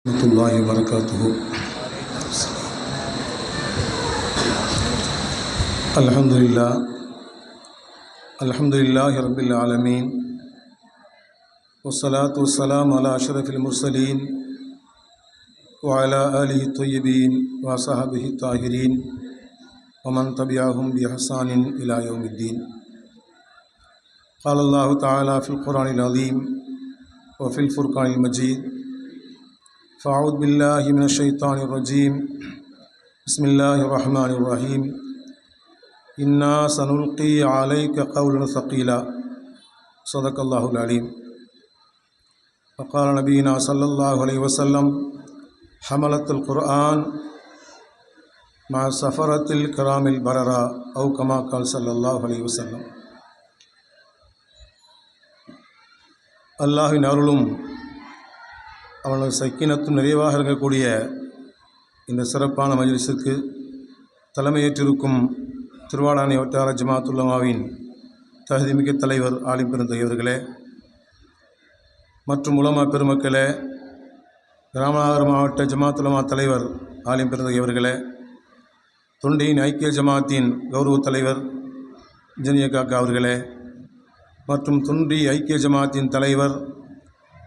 ورحمة الله وبركاته. الحمد لله الحمد لله رب العالمين. والصلاة والسلام على أشرف المرسلين وعلى آله الطيبين وصحبه الطاهرين ومن تبعهم بإحسان إلى يوم الدين. قال الله تعالى في القرآن العظيم وفي الفرقان المجيد فأعوذ بالله من الشيطان الرجيم بسم الله الرحمن الرحيم إنا سنلقي عليك قولا ثقيلا صدق الله العليم وقال نبينا صلى الله عليه وسلم حملة القرآن مع سفرة الكرام البررة أو كما قال صلى الله عليه وسلم அல்லாஹின் அருளும் அவனது சக்கினத்தும் நிறைவாக இருக்கக்கூடிய இந்த சிறப்பான மஜ்லிஸுக்கு தலைமையேற்றிருக்கும் திருவாடானை வட்டார ஜமாத்துல்லமாவின் தகுதிமிக்க தலைவர் ஆலிம் பெருந்தகையவர்களே மற்றும் உலமா பெருமக்களே ராமநாதர் மாவட்ட ஜமாத்துலமா தலைவர் ஆலிம் பெருந்தகையவர்களே தொண்டியின் ஐக்கிய ஜமாத்தின் கௌரவ தலைவர் இன்ஜினியர் காக்கா அவர்களே மற்றும் துண்டி ஐக்கிய ஜமாத்தின் தலைவர்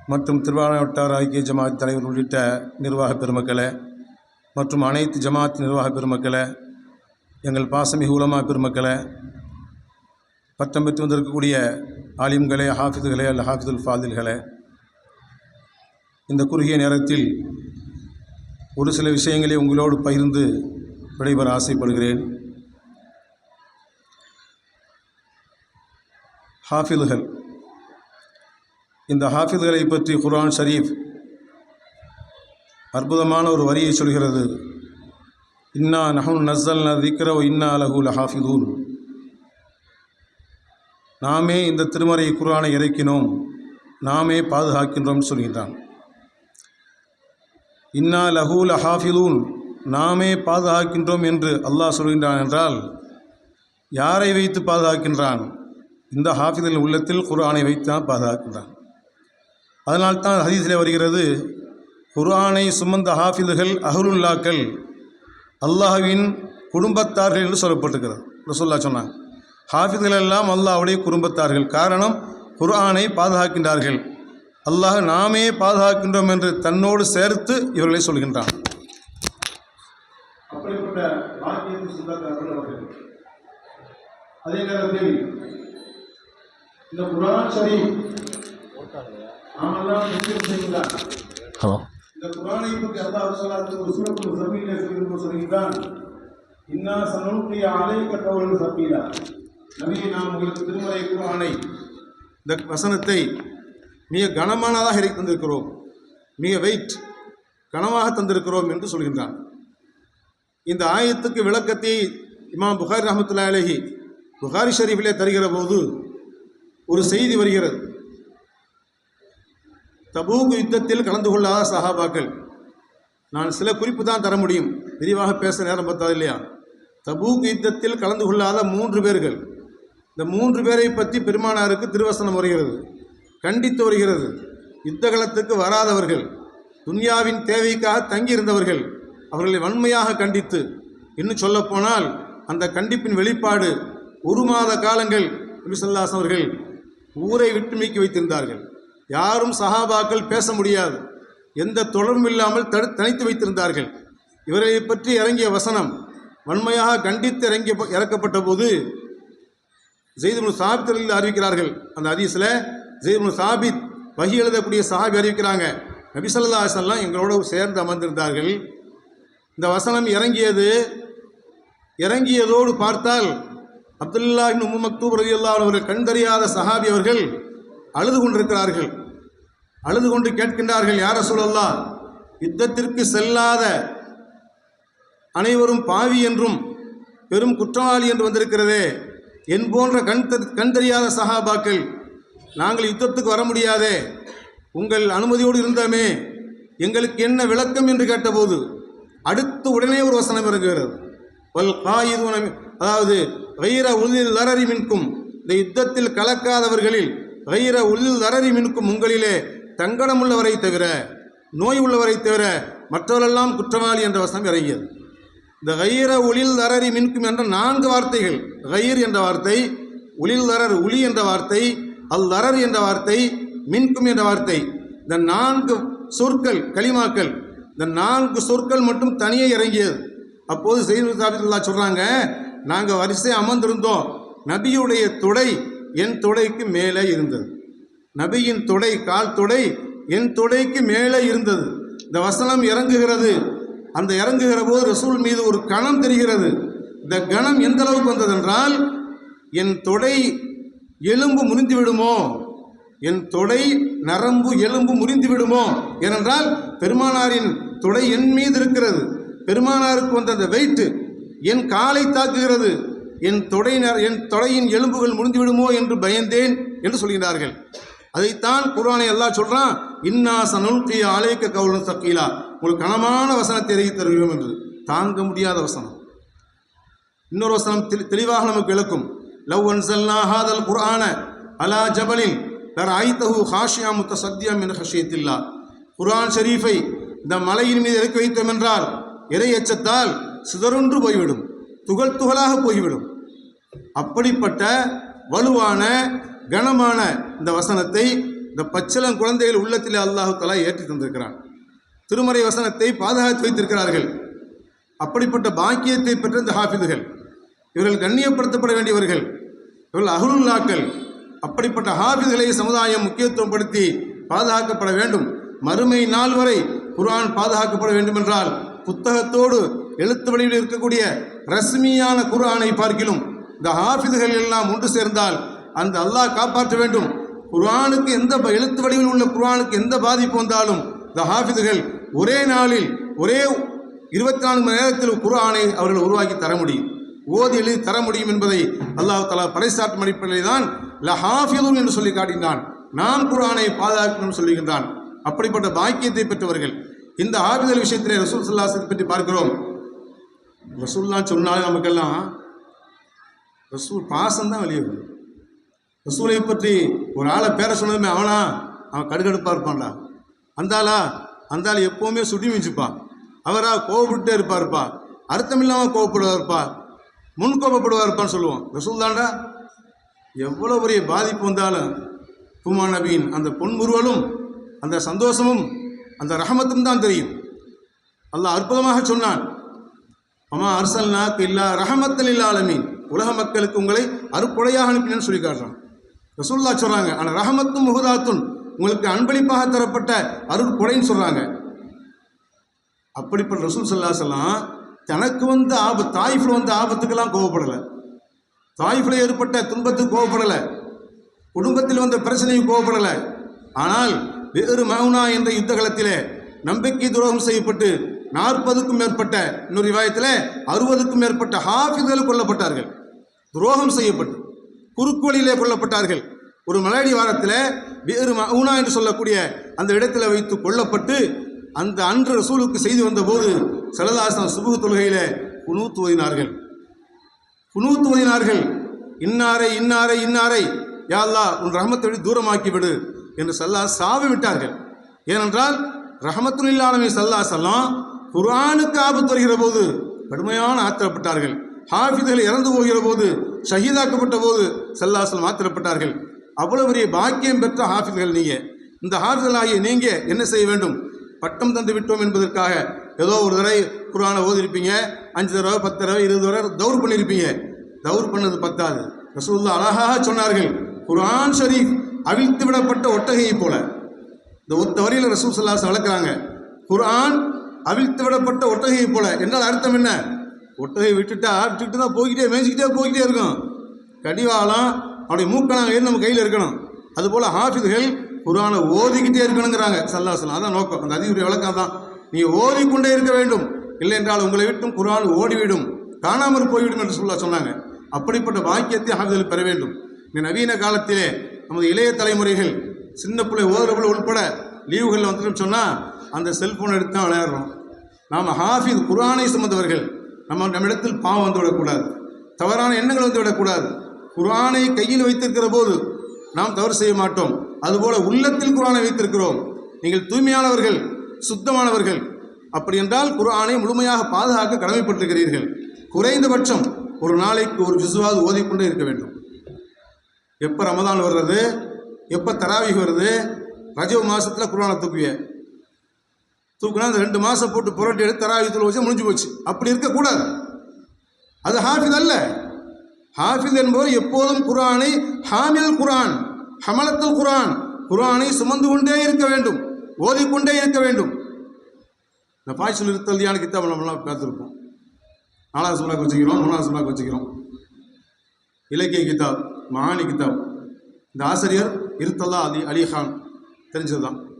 மற்றும் திருவாரூர் வட்டார ஐக்கிய ஜமாத் தலைவர் உள்ளிட்ட நிர்வாக பெருமக்களே மற்றும் அனைத்து ஜமாத் நிர்வாக பெருமக்களே எங்கள் பாசமிகு உலமா பெருமக்களே பட்டம் பெற்று வந்திருக்கக்கூடிய ஆலிம்களே ஹாஃபிதுகளே அல்ல ஹாஃபிதுல் ஃபாதில்களே. இந்த குறுகிய நேரத்தில் ஒரு சில விஷயங்களை உங்களோடு பகிர்ந்து விடைபெற ஆசைப்படுகிறேன். ஹாஃபிதுகள் இந்த ஹாஃபிதுகளை பற்றி குர்ஆன் ஷரீஃப் அற்புதமான ஒரு வரியை சொல்கிறது. இன்னா நஹுன் நஸ்ஸல் திக்ரவ் இன்னா லஹு லஹாஃபிதூன். நாமே இந்த திருமறை குர்ஆனை இறக்கினோம். நாமே பாதுகாக்கின்றோம் சொல்கின்றான் இன்னா லஹு லஹாஃபிதூன். நாமே பாதுகாக்கின்றோம் என்று அல்லாஹ் சொல்கின்றான் என்றால் யாரை வைத்து பாதுகாக்கின்றான்? இந்த ஹாஃபிதின் உள்ளத்தில் குர்ஆனை வைத்தான் பாதுகாக்கின்றான். அதனால்தான் ஹதீஸில் வருகிறது குர்ஆனை சுமந்த ஹாஃபிதுகள் அஹருல்லாக்கள் அல்லாஹ்வின் குடும்பத்தார்கள் என்று சொல்லப்பட்டிருக்கிறது. ரசோல்லா சொன்னாங்க ஹாஃபிதுகள் எல்லாம் அல்லாஹுடைய குடும்பத்தார்கள். காரணம் குர்ஆனை பாதுகாக்கின்றார்கள். அல்லாஹ் நாமே பாதுகாக்கின்றோம் என்று தன்னோடு சேர்த்து இவர்களை சொல்கின்றான். அப்படிப்பட்ட பாக்கியத்தின் சொந்தக்காரர்கள் அவர்கள் அதே நேரத்தில் இந்த குரான் சரி நாமெல்லாம் இந்த குரானை பற்றி அல்லாஹ் சொல்லாத்து ஒரு சூரத்தில் சபீல சொல்லும்போது சொல்கிறான் இன்னா சனுல்கி அலைக்க கவுலன் சபீலா. நபியை நாம் உங்களுக்கு திருமறை குரானை இந்த வசனத்தை மிக கனமானதாக இறக்கி தந்திருக்கிறோம் மிக வெயிட் கனமாக தந்திருக்கிறோம் என்று சொல்கின்றான். இந்த ஆயத்துக்கு விளக்கத்தை இமாம் புகாரி ரஹமத்துல்லா அலஹி புகாரி ஷரீஃபிலே தருகிற போது ஒரு செய்தி வருகிறது. தபூக் யுத்தத்தில் கலந்து கொள்ளாத சஹாபாக்கள். நான் சில குறிப்பு தான் தர முடியும். விரிவாக பேச நேரம் பார்த்தாது இல்லையா? தபூக் யுத்தத்தில் கலந்து கொள்ளாத மூன்று பேர்கள். இந்த மூன்று பேரை பற்றி பெருமானாருக்கு திருவசனம் வருகிறது. கண்டித்து வருகிறது. யுத்த களத்துக்கு வராதவர்கள். துன்யாவின் தேவைக்காக தங்கியிருந்தவர்கள். அவர்களை வன்மையாக கண்டித்து. இன்னும் சொல்லப்போனால் அந்த கண்டிப்பின் வெளிப்பாடு ஒரு மாத காலங்கள் நபிசல்லாஸ் அவர்கள் ஊரை விட்டு நீக்கி வைத்திருந்தார்கள். யாரும் சஹாபாக்கள் பேச முடியாது. எந்த தொடர்பும் இல்லாமல் தடு தனித்து வைத்திருந்தார்கள். இவரை பற்றி இறங்கிய வசனம் வன்மையாக கண்டித்து இறங்கிய இறக்கப்பட்ட போது ஜெய்துமுல் சாபித்தில் அறிவிக்கிறார்கள். அந்த ஹதீஸில் ஜெய்துமுல் சாபித் வகி எழுதக்கூடிய சஹாபி அறிவிக்கிறாங்க. நபிசல்லா அசல்லாம் எங்களோடு சேர்ந்து அமர்ந்திருந்தார்கள். இந்த வசனம் இறங்கியது இறங்கியதோடு பார்த்தால் அப்துல்லாஹின் உம்மு மக்தூப் ரதி அவர்கள் கண்டறியாத சஹாபி அவர்கள் அழுது கொண்டிருக்கிறார்கள். அழுது கொண்டு கேட்கின்றார்கள் யார சொல்லல்லா யுத்தத்திற்கு செல்லாத அனைவரும் பாவி என்றும் பெரும் குற்றவாளி என்று வந்திருக்கிறதே. என் போன்ற கண் கண் தெரியாத சகாபாக்கள் நாங்கள் யுத்தத்துக்கு வர முடியாதே. உங்கள் அனுமதியோடு இருந்தோமே. எங்களுக்கு என்ன விளக்கம்? என்று கேட்டபோது அடுத்து உடனே ஒரு வசனம் இறங்குகிறது. வல் காயுது அதாவது வைர உளில் லரறி மின்கும் இந்த யுத்தத்தில் கலக்காதவர்களில் வைர உளில் தரறி மின்கும் உங்களிலே தங்கடம் உள்ளவரை தவிர நோய் உள்ளவரை தவிர மற்றவரெல்லாம் குற்றவாளி என்ற வசனம் இறங்கியது. இந்த கயிற ஒளில் தரறி மின்கும் என்ற நான்கு வார்த்தைகள் கயிர் என்ற வார்த்தை ஒளில் தரர் ஒளி என்ற வார்த்தை அல் தரர் என்ற வார்த்தை மின்கும் என்ற வார்த்தை இந்த நான்கு சொற்கள் களிமாக்கள் இந்த நான்கு சொற்கள் மட்டும் தனியே இறங்கியது. அப்போது செய்து சாபித்துல்லா சொல்கிறாங்க நாங்கள் வரிசை அமர்ந்திருந்தோம். நபியுடைய துடை என் தொடைக்கு மேலே இருந்தது. நபியின் தொடை கால் தொடை என் தொடைக்கு மேலே இருந்தது. இந்த வசனம் இறங்குகிறது. அந்த இறங்குகிற போது ரசூல் மீது ஒரு கணம் தெரிகிறது. இந்த கணம் எந்த அளவுக்கு வந்ததென்றால் என் தொடை எலும்பு முறிந்து விடுமோ? என் தொடை நரம்பு எலும்பு முறிந்து விடுமோ? ஏனென்றால் பெருமானாரின் தொடை என் மீது இருக்கிறது. பெருமானாருக்கு வந்த அந்த வெயிட்டு என் காலை தாக்குகிறது. என் தொடையினர் என் தொடையின் எலும்புகள் முடிந்துவிடுமோ என்று பயந்தேன் என்று சொல்கிறார்கள் அதைத்தான் குரானை அல்லாஹ் சொல்றான் இன்னா சனுல்கி ஆலயக்க கவுலன் சக்கீலா உங்களுக்கு கனமான வசனத்தை இறங்கி தருகிறோம் என்று. தாங்க முடியாத வசனம். இன்னொரு வசனம் தெளி- தெளிவாக நமக்கு விளக்கும். லவ் அன் ஹாதல் குரான அலா ஜபலின் லர் ஐத்தஹு ஹாஷியா முத்த சத்யம் என்ற ஹஷியத்தில்லா. குர்ஆன் ஷரீஃபை இந்த மலையின் மீது இறக்கி வைத்தோம் என்றால் இறை எச்சத்தால் சிதறொன்று போய்விடும். துகள் துகளாக போய்விடும். அப்படிப்பட்ட வலுவான கனமான இந்த வசனத்தை இந்த பச்சிளம் குழந்தைகள் உள்ளத்திலே அல்லாஹு தலா ஏற்றி தந்திருக்கிறான். திருமறை வசனத்தை பாதுகாத்து வைத்திருக்கிறார்கள். அப்படிப்பட்ட பாக்கியத்தை பெற்ற இந்த ஹாஃபிதுகள் இவர்கள் கண்ணியப்படுத்தப்பட வேண்டியவர்கள் இவர்கள் அகுலுல்லாக்கள் அப்படிப்பட்ட ஹாஃபிதுகளை சமுதாயம் முக்கியத்துவம் படுத்தி பாதுகாக்கப்பட வேண்டும். மறுமை நாள் வரை குரான் பாதுகாக்கப்பட வேண்டும் என்றால் புத்தகத்தோடு எழுத்து வடிவில் இருக்கக்கூடிய ரஸ்மியான குர்ஆனை பார்க்கிலும் இந்த ஹாஃபிதுகள் எல்லாம் ஒன்று சேர்ந்தால் அந்த அல்லாஹ் காப்பாற்ற வேண்டும். குர்ஆனுக்கு எந்த ப- எழுத்து வடிவில் உள்ள குர்ஆனுக்கு எந்த பாதிப்பு வந்தாலும் இந்த ஹாஃபிதுகள் ஒரே நாளில் ஒரே இருபத்தி நான்கு மணி நேரத்தில் குர்ஆனை அவர்கள் உருவாக்கி தர முடியும். ஓதி எழுதி தர முடியும் என்பதை அல்லாஹ் தலா பறைசாற்றும் அடிப்படையில் தான் லஹாஃபிதுன் என்று சொல்லி காட்டினான். நாம் குரானை பாதுகாக்கணும் சொல்லுகின்றான். அப்படிப்பட்ட பாக்கியத்தை பெற்றவர்கள். இந்த ஆறுதல் விஷயத்திலே ரசூல் சல்லாசத்தை பற்றி பார்க்கிறோம். ரசூல்லாம் சொன்னாலும் நமக்கெல்லாம் ரசூல் பாசம் தான் வெளியே வரும். ரசூலை பற்றி ஒரு ஆளை பேர சொன்னதுமே அவனா? அவன் கடுகடுப்பாக இருப்பான்டா. அந்தாளா? அந்தாள் எப்போவுமே சுடி மிஞ்சுப்பான் அவரா கோவப்பட்டே இருப்பாருப்பா. அர்த்தம் இல்லாமல் கோவப்படுவார்ப்பா. முன் கோபப்படுவார் இருப்பான்னு சொல்லுவோம். ரசூல் தாண்டா எவ்வளோ பெரிய பாதிப்பு வந்தாலும் குமா நபியின் அந்த பொன்முருவலும் அந்த சந்தோஷமும் அந்த ரஹமத்தும் தான் தெரியும். அல்லாஹ் அற்புதமாக சொன்னான். அம்மா அர்சல்னாக்கு இல்லா ரஹமத்தல் இல்லா அலமீன் உலக மக்களுக்கு உங்களை அருக்குடையாக அனுப்பினேன்னு சொல்லி காட்டுறான். ரசூல்லா சொல்கிறாங்க ஆனால் ரஹமத்தும் முகுதாத்தும் உங்களுக்கு அன்பளிப்பாக தரப்பட்ட அருட்கொடைன்னு சொல்கிறாங்க அப்படிப்பட்ட ரசூல் சல்லாசல்லாம் தனக்கு வந்த ஆபத்து தாய்ஃபில் வந்த ஆபத்துக்கெல்லாம் கோவப்படலை. தாய்ஃபில் ஏற்பட்ட துன்பத்துக்கு கோவப்படலை. குடும்பத்தில் வந்த பிரச்சனையும் கோவப்படலை. ஆனால் வேறு மவுனா என்ற யுத்தகலத்திலே நம்பிக்கை துரோகம் செய்யப்பட்டு நாற்பதுக்கும் மேற்பட்ட இன்னொரு விவாயத்தில் அறுபதுக்கும் மேற்பட்ட ஹாஃபிதுகள் கொல்லப்பட்டார்கள். துரோகம் செய்யப்பட்டு குறுக்கு வழியிலே கொல்லப்பட்டார்கள். ஒரு மலையடி வாரத்தில் வேறு மவுனா என்று சொல்லக்கூடிய அந்த இடத்துல வைத்து கொல்லப்பட்டு அந்த அன்று ரசூலுக்கு செய்து வந்தபோது சலதாசன் சுபுகு தொழுகையில் குனூத்து ஓதினார்கள். குனூத்து ஓதினார்கள். இன்னாரை இன்னாரை இன்னாரை யாழ்லா உன் ரஹமத்தை விட்டு தூரமாக்கி விடு என்று சல்லா சாவி விட்டார்கள். ஏனென்றால் ரஹமத்துல் இல்லானவை சல்லா சல்லாம் குரானுக்கு ஆபத்து வருகிற போது கடுமையான ஆத்திரப்பட்டார்கள். ஹாஃபிதுகள் இறந்து போகிற போது ஷஹீதாக்கப்பட்ட போது சல்லாசலம் மாத்திரப்பட்டார்கள். அவ்வளவு பெரிய பாக்கியம் பெற்ற ஹாஃபிதுகள் நீங்கள் இந்த ஹாஃபிதுகள் ஆகிய நீங்கள் என்ன செய்ய வேண்டும்? பட்டம் தந்து விட்டோம் என்பதற்காக ஏதோ ஒரு தடவை குரானை ஓதிருப்பீங்க அஞ்சு தடவை பத்து தடவை இருபது தடவை தௌர் பண்ணியிருப்பீங்க தௌர் பண்ணது பத்தாது. ரசூல்லா அழகாக சொன்னார்கள் குரான் ஷரீஃப் அவிழ்த்து விடப்பட்ட ஒட்டகையை போல. இந்த ஒத்த வரியில் ரசூல் சல்லாஸ் வளர்க்குறாங்க. குர்ஆன் அவிழ்த்து விடப்பட்ட ஒட்டகையை போல. என்றால் அர்த்தம் என்ன? ஒட்டகை விட்டுட்டா விட்டுட்டு தான் போய்கிட்டே மேய்ச்சிக்கிட்டே போய்கிட்டே இருக்கும் கடிவாளம் அவனுடைய மூக்கணாங்க நம்ம கையில் இருக்கணும். அதுபோல் ஹாஃபிதுகள் குரானை ஓதிக்கிட்டே இருக்கணுங்கிறாங்க. சல்லாசலம் அதான் நோக்கம். அந்த அதிபுடைய விளக்கம் தான். நீ ஓதிக்கொண்டே இருக்க வேண்டும். இல்லை என்றால் உங்களை விட்டும் குரான் ஓடிவிடும். காணாமல் போய்விடும் என்று சொல்ல சொன்னாங்க. அப்படிப்பட்ட பாக்கியத்தை ஹாஃபிதுகள் பெற வேண்டும். இந்த நவீன காலத்திலே நமது இளைய தலைமுறைகள் சின்ன பிள்ளை ஓதுறப்பிள்ளை உட்பட லீவுகளில் வந்துட்டு சொன்னால் அந்த செல்ஃபோன் எடுத்து தான் விளையாடுறோம். நாம் ஹாஃபிஸ் குரானை சுமந்தவர்கள் நம்ம நம்மிடத்தில் பாவம் வந்து விடக்கூடாது. தவறான எண்ணங்கள் வந்து விடக்கூடாது. குரானை கையில் வைத்திருக்கிற போது நாம் தவறு செய்ய மாட்டோம். அதுபோல உள்ளத்தில் குரானை வைத்திருக்கிறோம். நீங்கள் தூய்மையானவர்கள் சுத்தமானவர்கள். அப்படி என்றால் குர்ஆனை முழுமையாக பாதுகாக்க கடமைப்பட்டிருக்கிறீர்கள். குறைந்தபட்சம் ஒரு நாளைக்கு ஒரு ஜிசுவாவது ஓதிக்கொண்டே இருக்க வேண்டும். எப்போ ரமதான் வர்றது எப்போ தராவிக வருது? ரஜவ் மாதத்தில் குரானை தூக்குவிய தூக்குனா அந்த ரெண்டு மாதம் போட்டு புரட்டி எடுத்து தராயுத்தில் வச்சு முடிஞ்சு போச்சு. அப்படி இருக்கக்கூடாது. அது ஹாஃபித் அல்ல. ஹாஃபித் என்பவர் எப்போதும் குரானை ஹாமில் குரான் ஹமலத்துல் குரான் குரானை சுமந்து கொண்டே இருக்க வேண்டும் ஓதிக்கொண்டே இருக்க வேண்டும். இந்த பாய்ச்சல் இருத்தல்தியான கித்தாப் நம்மளாம் பார்த்துருப்போம். நாலாவது சுமலாக்கு வச்சுக்கிறோம் மூணாவது சுமலாக்கு வச்சுக்கிறோம். இலக்கிய கித்தாப் மகானி கிதாப் இந்த ஆசிரியர் இருத்தல்லா அலி அலி தெரிஞ்சது தான்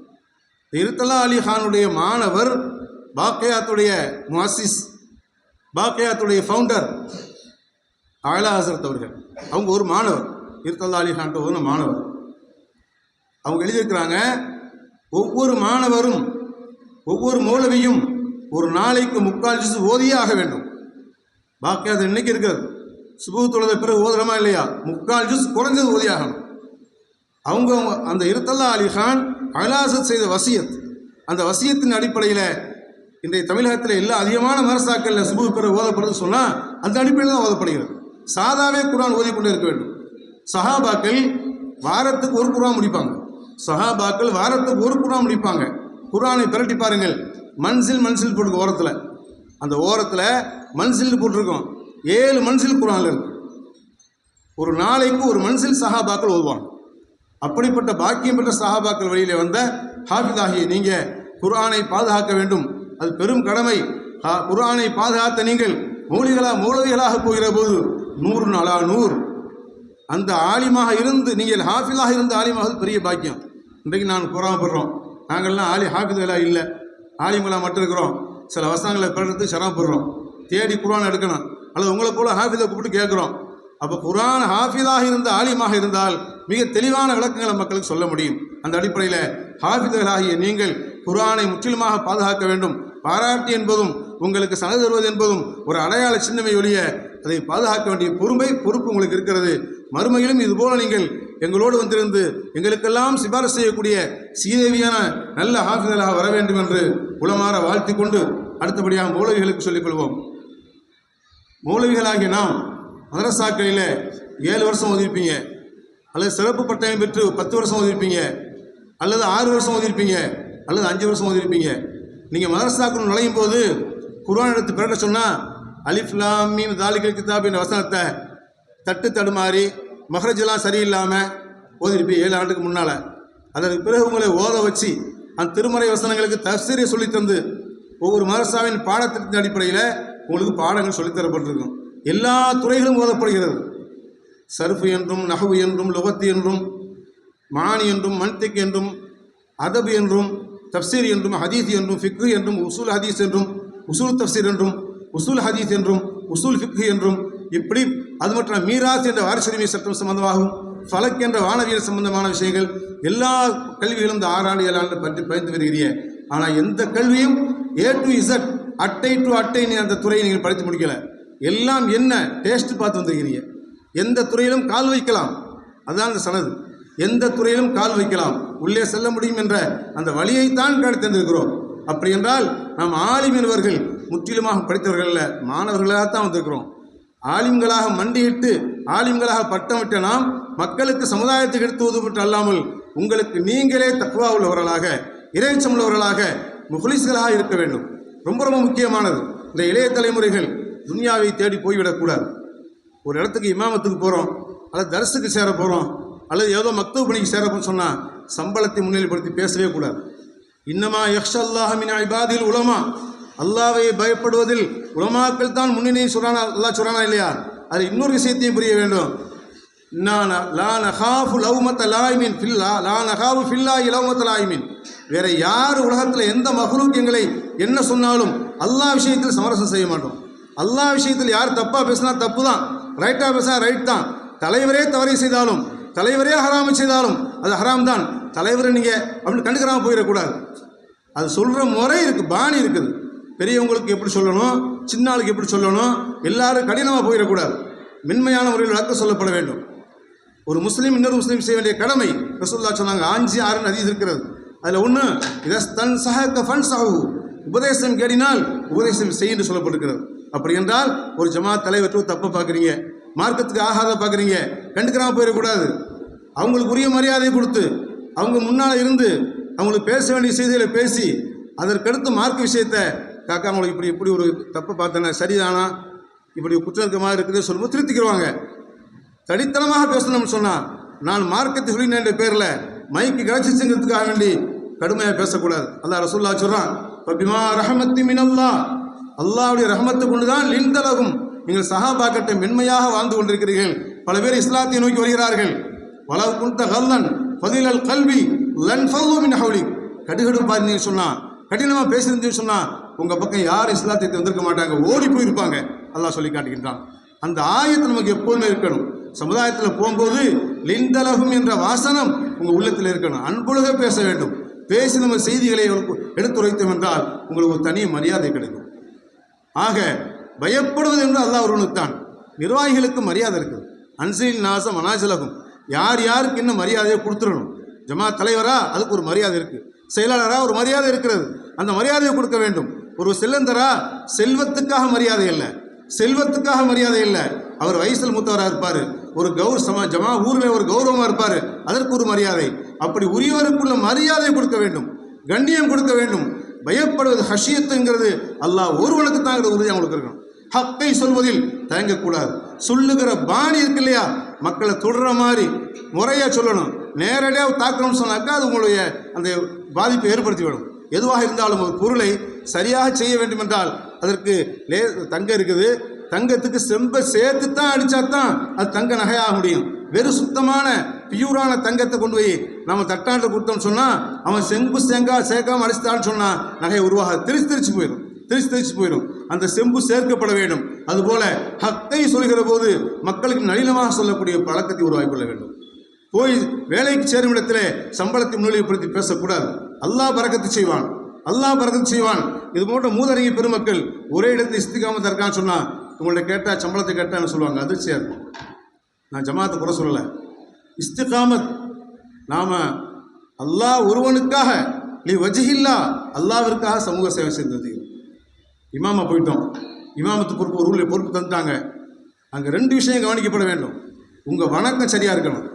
இருத்தலா இருத்தல்லா அலி கானுடைய மாணவர் பாக்கியாத்துடைய முஹாசிஸ் பாக்கியாத்துடைய ஃபவுண்டர் ஆலா ஹசரத் அவர்கள். அவங்க ஒரு மாணவர். இருத்தல்லா அலி கான் ஒரு மாணவர். அவங்க எழுதியிருக்கிறாங்க ஒவ்வொரு மாணவரும் ஒவ்வொரு மௌலவியும் ஒரு நாளைக்கு முக்கால் ஜிசு ஓதியே ஆக வேண்டும். பாக்கி அது இன்னைக்கு இருக்கிறது. சுபு தொழுத பிறகு ஓதுறமா இல்லையா? முக்கால் ஜூஸ் குறைஞ்சது ஓதியாகணும் அவங்க அந்த இருத்தல்லா அலி கான் அலாசத் செய்த வசியத். அந்த வசியத்தின் அடிப்படையில் இன்றைய தமிழகத்தில் எல்லா அதிகமான மரசாக்களில் சுபு பெற ஓதப்படுறது சொன்னால் அந்த அடிப்படையில் தான் ஓதப்படுகிறது. சாதாவே குரான் ஓதிக்கொண்டு இருக்க வேண்டும். சஹாபாக்கள் வாரத்துக்கு ஒரு குரான் முடிப்பாங்க. சஹாபாக்கள் வாரத்துக்கு ஒரு குரான் முடிப்பாங்க. குரானை பிரட்டி பாருங்கள். மன்சில் மன்சில் போட்டு ஓரத்தில். அந்த ஓரத்தில் மன்சில் போட்டிருக்கோம். ஏழு மன்சில் குரானில் இருக்கு. ஒரு நாளைக்கு ஒரு மன்சில் சஹாபாக்கள் ஓதுவாங்க. அப்படிப்பட்ட பாக்கியம் பெற்ற சஹாபாக்கள் வழியில் வந்த ஹாஃபிதாகிய நீங்கள் குர்ஆனை பாதுகாக்க வேண்டும். அது பெரும் கடமை. ஹா- குர்ஆனை பாதுகாத்த நீங்கள் மூலிகளாக மூலவிகளாக போகிற போது நூறு நாளா நூறு. அந்த ஆலிமாக இருந்து நீங்கள் ஹாஃபிலாக இருந்த ஆலிமாக பெரிய பாக்கியம். இன்றைக்கு நான் பொறாமப்படுறோம் நாங்கள்லாம் ஆலி ஹாஃபிதுகளாக இல்லை. ஆலிம்களாக மட்டும் இருக்கிறோம். சில வசனங்களை பிறகு சிரமப்படுறோம் தேடி குரான் எடுக்கணும். அல்லது உங்களை போல ஹாஃபிதை கூப்பிட்டு கேட்குறோம். அப்போ குரான் ஹாஃபிதாக இருந்த ஆலிமாக இருந்தால் மிக தெளிவான விளக்கங்களை மக்களுக்கு சொல்ல முடியும். அந்த அடிப்படையில் ஹாஃபிதர்களாகிய நீங்கள் குர்ஆனை முற்றிலுமாக பாதுகாக்க வேண்டும். பாராட்டு என்பதும் உங்களுக்கு சனது தருவது என்பதும் ஒரு அடையாள சின்னமை ஒழிய அதை பாதுகாக்க வேண்டிய பொறுமை பொறுப்பு உங்களுக்கு இருக்கிறது. மறுமையிலும் இதுபோல நீங்கள் எங்களோடு வந்திருந்து எங்களுக்கெல்லாம் சிபாரிசு செய்யக்கூடிய சீதேவியான நல்ல ஹாஃபிதலாக வர வேண்டும் என்று உளமாற வாழ்த்தி கொண்டு அடுத்தபடியாக மௌலவிகளுக்கு சொல்லிக் கொள்வோம் மௌலவிகளாகிய நாம் மதரசாக்களில் ஏழு வருஷம் ஓதிருப்பீங்க. அல்லது சிறப்பு பட்டயம் பெற்று பத்து வருஷம் ஓதிருப்பீங்க அல்லது ஆறு வருஷம் ஓதிருப்பீங்க அல்லது அஞ்சு வருஷம் ஓதிருப்பீங்க. நீங்கள் மதரசாக்குள் நுழையும் போது குரான் எடுத்து பிறக்க சொன்னால் அலிஃப்லாமின் தாலிகல் கிதாப் என்ற வசனத்தை தட்டு தடுமாறி மஹரஜெல்லாம் சரியில்லாமல் ஓதிருப்பீங்க ஏழு ஆண்டுக்கு முன்னால். அதற்கு பிறகு உங்களை ஓத வச்சு அந்த திருமறை வசனங்களுக்கு தஃசீரை சொல்லித் தந்து ஒவ்வொரு மதரசாவின் பாடத்திட்டத்தின் அடிப்படையில் உங்களுக்கு பாடங்கள் சொல்லித்தரப்பட்டிருக்கும். எல்லா துறைகளும் ஓதப்படுகிறது. சர்ஃபு என்றும் நகவு என்றும் லுகத்து என்றும் மானி என்றும் மன்திக் என்றும் அதபு என்றும் தப்சீர் என்றும் ஹதீஸ் என்றும் ஃபிக்கு என்றும் உசூல் ஹதீஸ் என்றும் உசூல் தப்சீர் என்றும் உசூல் ஹதீஸ் என்றும் உசூல் ஃபிக்கு என்றும் இப்படி அது மட்டும் மீராஸ் என்ற வாரிசுரிமை சட்டம் சம்பந்தமாகவும் ஃபலக் என்ற வானவியல் சம்பந்தமான விஷயங்கள் எல்லா கல்விகளும் இந்த ஆறாண்டு ஏழாண்டு பற்றி பயந்து வருகிறீங்க ஆனால் எந்த கல்வியும் ஏ டு இசட் அட்டை டு அட்டை அந்த துறையை நீங்கள் படித்து முடிக்கல. எல்லாம் என்ன? டேஸ்ட் பார்த்து வந்திருக்கிறீங்க எந்த துறையிலும் கால் வைக்கலாம். அதுதான் அந்த சனது. எந்த துறையிலும் கால் வைக்கலாம். உள்ளே செல்ல முடியும் என்ற அந்த வழியைத்தான் தந்திருக்கிறோம். அப்படி என்றால் நாம் ஆலிம் முற்றிலுமாக படித்தவர்கள் அல்ல மாணவர்களாகத்தான் வந்திருக்கிறோம். ஆலிம்களாக மண்டியிட்டு ஆலிம்களாக பட்டம் விட்ட நாம் மக்களுக்கு சமுதாயத்துக்கு எடுத்து மட்டும் அல்லாமல் உங்களுக்கு நீங்களே தக்குவா உள்ளவர்களாக இறைச்சம் உள்ளவர்களாக முகலீஸ்களாக இருக்க வேண்டும். ரொம்ப ரொம்ப முக்கியமானது. இந்த இளைய தலைமுறைகள் துன்யாவை தேடி போய்விடக்கூடாது. ஒரு இடத்துக்கு இமாமத்துக்கு போகிறோம் அல்லது தரிசுக்கு சேர போகிறோம் அல்லது ஏதோ மக்தூப் பணிக்கு சேர போகிறோம் சொன்னால் சம்பளத்தை முன்னிலைப்படுத்தி பேசவே கூடாது. இன்னமா யக்ஷ அல்லாஹமின் இபாதில் உலமா. அல்லாவை பயப்படுவதில் உலமாக்கள் தான் முன்னணி சுரானா அல்லாஹ் சுரானா இல்லையா? அது இன்னொரு விஷயத்தையும் புரிய வேண்டும். நான் லா நகாஃபு லவ்மத்த லாய்மின் ஃபில்லா லா நஹாஃபு ஃபில்லா இலவமத்த லாய்மின். வேற யார் உலகத்தில் எந்த மகளுக்கு எங்களை என்ன சொன்னாலும் அல்லாஹ் விஷயத்தில் சமரசம் செய்ய மாட்டோம். அல்லாஹ் விஷயத்தில் யார் தப்பாக பேசினா தப்பு தான் ரைட்டா பேசா ரைட் தான். தலைவரே தவறை செய்தாலும் தலைவரே ஹராம செய்தாலும் அது ஹராம் தான். தலைவரை நீங்கள் அப்படின்னு கண்டுக்கிறாம போயிடக்கூடாது. அது சொல்கிற முறை இருக்குது பாணி இருக்குது. பெரியவங்களுக்கு எப்படி சொல்லணும் சின்ன ஆளுக்கு எப்படி சொல்லணும் எல்லாரும் கடினமாக போயிடக்கூடாது. மென்மையான முறையில் விளக்கம் சொல்லப்பட வேண்டும். ஒரு முஸ்லீம் இன்னொரு முஸ்லீம் செய்ய வேண்டிய கடமை ரசூல்லா சொன்னாங்க ஆஞ்சி ஆறுன்னு அதிகம் இருக்கிறது. அதில் ஒன்று இதஸ்தன் சஹக்க ஃபன் சஹு. உபதேசம் கேடினால் உபதேசம் செய்யுன்னு என்று சொல்லப்பட்டிருக்கிறது. அப்படி என்றால் ஒரு ஜமாத் தலைவர் தப்பை பார்க்குறீங்க? மார்க்கத்துக்கு ஆகாத பார்க்குறீங்க. கண்டுக்கிறாம போயிடக்கூடாது. அவங்களுக்கு உரிய மரியாதை கொடுத்து அவங்க முன்னால் இருந்து அவங்களுக்கு பேச வேண்டிய செய்திகளை பேசி அதற்கடுத்து மார்க் விஷயத்தை காக்கா அவங்களுக்கு இப்படி இப்படி ஒரு தப்பை பார்த்தேன்னா சரிதானா? இப்படி குற்றம் இருக்க மாதிரி இருக்குது சொல்லும்போது திருத்திக்கிடுவாங்க தடித்தனமாக பேசணும்னு சொன்னால் நான் மார்க்கத்தை சொல்லினேன் என்ற பேரில் மைக்கு கிடைச்சிச்சுங்கிறதுக்காக வேண்டி கடுமையாக பேசக்கூடாது. அல்லாஹ் ரசூல்லா சொல்கிறான் பபிமா ரஹமத்தி மினல்லா அல்லாவுடைய ரஹமத்தை கொண்டு தான் லிந்தலகும். நீங்கள் சஹாபாக்கட்டை மென்மையாக வாழ்ந்து கொண்டிருக்கிறீர்கள். பல பேர் இஸ்லாத்தை நோக்கி வருகிறார்கள். வளவு குண்ட கல்லன் பதிலல் கல்வி லன் ஃபல்லு மின் ஹவுலி. கடுகடு பாருந்தீங்கன்னு சொன்னா கடினமாக பேசுறதுன்னு சொன்னா உங்க பக்கம் யார் இஸ்லாத்தை வந்திருக்க மாட்டாங்க ஓடி போயிருப்பாங்க. அல்லாஹ் சொல்லி காட்டுகின்றான். அந்த ஆயத்தை நமக்கு எப்போதுமே இருக்கணும். சமுதாயத்தில் போகும்போது லிந்தலகும் என்ற வாசனம் உங்கள் உள்ளத்தில் இருக்கணும். அன்புலக பேச வேண்டும். பேசி நம்ம செய்திகளை எடுத்துரைத்தோம் என்றால் உங்களுக்கு ஒரு தனி மரியாதை கிடைக்கும். ஆக பயப்படுவது என்று அல்லாஹ் ஒருவனுக்கு தான் நிர்வாகிகளுக்கு மரியாதை இருக்குது. அன்சில் நாசம் அனாசலகம் யார் யாருக்கு இன்னும் மரியாதையை கொடுத்துடணும்? ஜமா தலைவரா? அதுக்கு ஒரு மரியாதை இருக்குது செயலாளரா? ஒரு மரியாதை இருக்கிறது. அந்த மரியாதையை கொடுக்க வேண்டும். ஒரு செல்லந்தரா? செல்வத்துக்காக மரியாதை இல்லை. செல்வத்துக்காக மரியாதை இல்லை. அவர் வயசில் மூத்தவராக இருப்பார். ஒரு கௌர் சமா ஜமா ஊரில் ஒரு கௌரவமாக இருப்பார். அதற்கு ஒரு மரியாதை. அப்படி உரியவருக்குள்ள மரியாதை கொடுக்க வேண்டும். கண்ணியம் கொடுக்க வேண்டும். பயப்படுவது ஹஷியத்துங்கிறது அல்லாஹ் ஒருவனுக்கு தான் உறுதி அவங்களுக்கு இருக்கணும். ஹக்கை சொல்வதில் தயங்கக்கூடாது. சொல்லுகிற பாணி இருக்கு இல்லையா? மக்களை தொடுற மாதிரி முறையாக சொல்லணும். நேரடியாக தாக்கணும்னு சொன்னாக்கா அது உங்களுடைய அந்த பாதிப்பை ஏற்படுத்தி விடும் எதுவாக இருந்தாலும் ஒரு பொருளை சரியாக செய்ய வேண்டும் என்றால் அதற்கு லே தங்கம் இருக்குது. தங்கத்துக்கு செம்ப சேர்த்து தான் அடித்தா தான் அது தங்க நகையாக முடியும். வெறும் சுத்தமான பியூரான தங்கத்தை கொண்டு போய் நம்ம தட்டாண்டு கொடுத்தோம்னு சொன்னால் அவன் செம்பு சேங்கா சேர்க்காம அடிச்சிட்டான்னு சொன்னால் நகை உருவாக திரிச்சு திரிச்சு போயிடும். திரிச்சு திரிச்சு போயிடும். அந்த செம்பு சேர்க்கப்பட வேண்டும். அதுபோல ஹக்கை சொல்கிற போது மக்களுக்கு நளினமாக சொல்லக்கூடிய பழக்கத்தை உருவாக்கி கொள்ள வேண்டும். போய் வேலைக்கு சேரும் இடத்துல சம்பளத்தை முன்னிலைப்படுத்தி பேசக்கூடாது. அல்லாஹ் பறக்கத்து செய்வான். அல்லாஹ் பறக்கத்து செய்வான். இது போன்ற மூதறிஞ பெருமக்கள் ஒரே இடத்துல இஸ்திகாமத்து இருக்கான்னு சொன்னால் உங்கள்ட்ட கேட்டால் சம்பளத்தை கேட்டான்னு சொல்லுவாங்க. அதிர்ச்சியாக இருக்கும். நான் ஜமாத்தை குறை சொல்லலை. இஸ்திகாமத். நாம் அல்லாஹ் ஒருவனுக்காக நீ வஜிஹில்லா அல்லாவிற்காக சமூக சேவை செய்தது இமாமா போயிட்டோம். இமாமத்து பொறுப்பு ஒரு ஊரில் பொறுப்பு தந்துட்டாங்க. அங்கே ரெண்டு விஷயம் கவனிக்கப்பட வேண்டும். உங்கள் வணக்கம் சரியாக இருக்கணும்.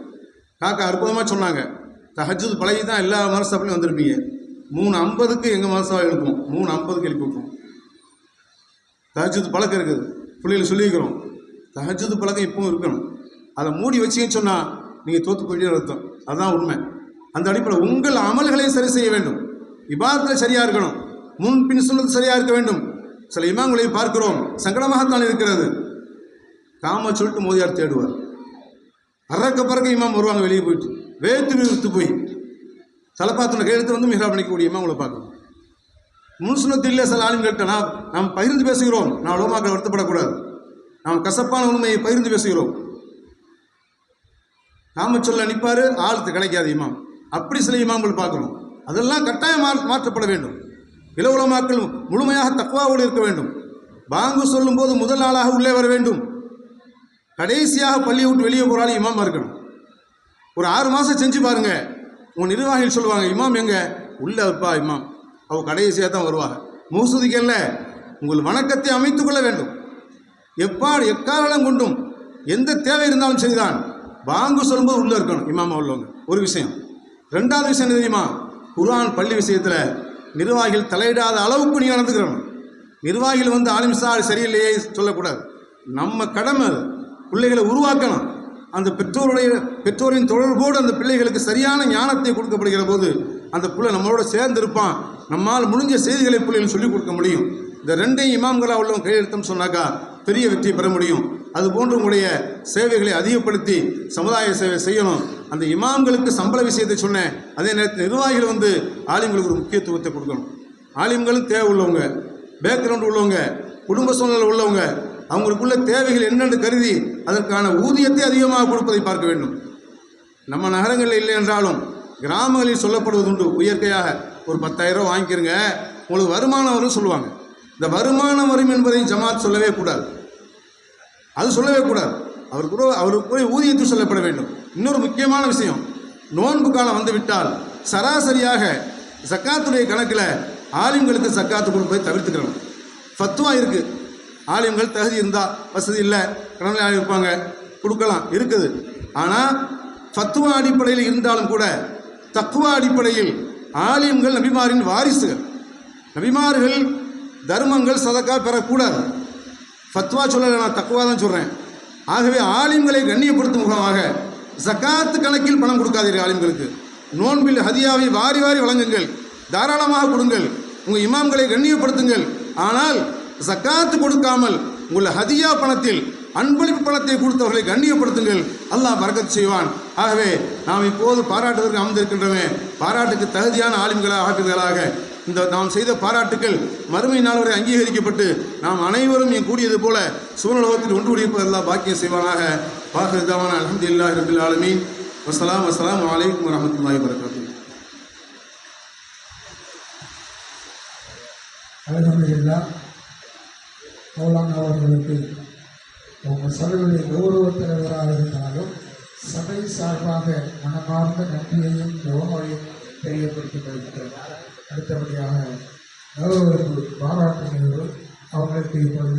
காக்கா அற்புதமாக சொன்னாங்க. தஹஜூத் பழகி தான் எல்லா மனசாப்பிலையும் வந்திருப்பீங்க. மூணு ஐம்பதுக்கு எங்கள் மனசாக எழுப்போம். மூணு ஐம்பதுக்கு எழுப்பி வைப்போம் தஹஜூத் பழக்கம் இருக்குது. பிள்ளைகள் சொல்லியிருக்கிறோம். தஹஜுத் பழக்கம் இப்பவும் இருக்கணும். அதை மூடி வச்சிங்கன்னு சொன்னால் நீங்கள் தோற்று போயிட்டே அர்த்தம். அதுதான் உண்மை. அந்த அடிப்படையில் உங்கள் அமல்களையும் சரி செய்ய வேண்டும். இபாதத்தில் சரியாக இருக்கணும். முன் பின் சொன்னது சரியாக இருக்க வேண்டும். சில இமாம்களை பார்க்கிறோம். சங்கடமாகத்தான் இருக்கிறது. காம சொல்லிட்டு மோதியார் தேடுவார். அறக்க பறக்க இமாம் வருவாங்க வெளியே போயிட்டு. வேத்து விழுத்து போய். தலைப்பாத்தின கையெழுத்து வந்து மிகா பண்ணிக்கக்கூடிய இமாம்களை பார்க்கணும். முன்சுனத்து இல்லை சில ஆளுங்கள்ட்ட நாம் நாம் பகிர்ந்து பேசுகிறோம். நான் உலமாக்கள் வருத்தப்படக்கூடாது. நாம் கசப்பான உண்மையை பகிர்ந்து பேசுகிறோம். நாம சொல்ல நிற்பாரு ஆழ்த்து கிடைக்காது இமாம். அப்படி சில இமாம்கள் பார்க்கணும். அதெல்லாம் கட்டாயம் மாற்றப்பட வேண்டும். இள உலமாக்கள் முழுமையாக தக்குவாவோடு இருக்க வேண்டும். பாங்கு சொல்லும்போது முதல் ஆளாக உள்ளே வர வேண்டும். கடைசியாக பள்ளியை விட்டு வெளியே போகிறாலும் இமாமா இருக்கணும். ஒரு ஆறு மாதம் செஞ்சு பாருங்க. உன் நிர்வாகிகள் சொல்லுவாங்க இமாம் எங்க? உள்ள இருப்பா இமாம். அவ கடைசியாக தான் வருவாங்க. மூசுதிக்கல்ல உங்கள் வணக்கத்தை அமைத்துக் கொள்ள வேண்டும். எப்பாடு எக்காலம் கொண்டும் எந்த தேவை இருந்தாலும் சரிதான். பாங்கு சொல்லும்போது உள்ளே இருக்கணும் இமாமா உள்ளவங்க. ஒரு விஷயம். ரெண்டாவது விஷயம் என்ன தெரியுமா? குர்ஆன் பள்ளி விஷயத்தில் நிர்வாகிகள் தலையிடாத அளவுக்கு நீங்கள் நடந்துக்கிறணும். நிர்வாகிகள் வந்து ஆலிம்சா சரியில்லையே சொல்லக்கூடாது. நம்ம கடமை பிள்ளைகளை உருவாக்கணும். அந்த பெற்றோருடைய பெற்றோரின் தொடர்போடு அந்த பிள்ளைகளுக்கு சரியான ஞானத்தை கொடுக்கப்படுகிற போது அந்த பிள்ளை நம்மளோட சேர்ந்து இருப்பான். நம்மால் முடிஞ்ச செய்திகளை பிள்ளைகள் சொல்லிக் கொடுக்க முடியும். இந்த ரெண்டையும் இமாம்களா உள்ளவங்க கையெழுத்தம் சொன்னாக்கா பெரிய வெற்றி பெற முடியும். அதுபோன்று உங்களுடைய சேவைகளை அதிகப்படுத்தி சமுதாய சேவை செய்யணும். அந்த இமாம்களுக்கு சம்பள விஷயத்தை சொன்னேன் அதே நேரத்தில் நிர்வாகிகள் வந்து ஆலிம்களுக்கு ஒரு முக்கியத்துவத்தை கொடுக்கணும். ஆலிம்களும் தேவை உள்ளவங்க பேக்ரவுண்ட் உள்ளவங்க குடும்ப சூழ்நிலை உள்ளவங்க அவங்களுக்குள்ள தேவைகள் என்னென்று கருதி அதற்கான ஊதியத்தை அதிகமாக கொடுப்பதை பார்க்க வேண்டும். நம்ம நகரங்களில் இல்லை என்றாலும் கிராமங்களில் சொல்லப்படுவதுண்டு இயற்கையாக ஒரு பத்தாயிரம் வாங்கிக்கிறங்க. உங்களுக்கு வருமானம் வரும்னு சொல்லுவாங்க. இந்த வருமானம் வரும் என்பதை ஜமாத் சொல்லவே கூடாது. அது சொல்லவே கூடாது. அவருக்கு அவருக்கு போய் சொல்லப்பட வேண்டும். இன்னொரு முக்கியமான விஷயம் நோன்பு காலம் வந்துவிட்டால் சராசரியாக சக்காத்துடைய கணக்கில் ஆலிம்களுக்கு சக்காத்து கொடுப்பதை தவிர்த்துக்கிறோம் ஃபத்வா இருக்குது ஆலிம்கள் தகுதி இருந்தால் வசதி இல்லை கடனில் இருப்பாங்க கொடுக்கலாம் இருக்குது. ஆனால் ஃபத்துவா அடிப்படையில் இருந்தாலும் கூட தக்குவா அடிப்படையில் ஆலிம்கள் நபிமாரின் வாரிசுகள். நபிமார்கள் தர்மங்கள் சதக்கா பெறக்கூடாது. ஃபத்வா சொல்லலை நான் தக்குவா தான் சொல்கிறேன் ஆகவே ஆலிம்களை கண்ணியப்படுத்தும் முகமாக ஜக்காத்து கணக்கில் பணம் கொடுக்காதீர்கள் ஆலிம்களுக்கு. நோன்பில் ஹதியாவை வாரி வாரி வழங்குங்கள். தாராளமாக கொடுங்கள். உங்கள் இமாம்களை கண்ணியப்படுத்துங்கள். ஆனால் ஜக்காத்து கொடுக்காமல் உங்கள் ஹதியா பணத்தில் அன்பளிப்பு பணத்தை கொடுத்தவர்களை கண்ணியப்படுத்துங்கள். அல்லாஹ் பரக்கத் செய்வான். ஆகவே நாம் இப்போது பாராட்டுவதற்கு அமர்ந்திருக்கின்றோமே. பாராட்டுக்கு தகுதியான ஆலிம்களாக ஆற்றுதலாக இந்த நாம் செய்த பாராட்டுக்கள் மறுமை நாள் வரை அங்கீகரிக்கப்பட்டு நாம் அனைவரும் என் கூடியது போல சூழலோகத்தில் ஒன்று குடியிருப்பதெல்லாம் பாக்கியம் செய்வானாக. பாகிரதாவான அலமது இல்லா ரபில் ஆலமீன். வசலாம் வசலாம் வலைக்கம் வரமத்துல்லாஹி வரகாத்து அலமதுல்லா மௌலானா அவர்களுக்கு உங்கள் சபையுடைய கௌரவ தலைவராக இருந்தாலும் சபை சார்பாக மனமார்ந்த நன்றியையும் கௌரவையும் தெரியப்படுத்தி கொள்கிறேன் அடுத்தபடியாக கௌரவருக்கு பாராட்டு நிகழ்வு அவங்களுக்கு இப்பொழுது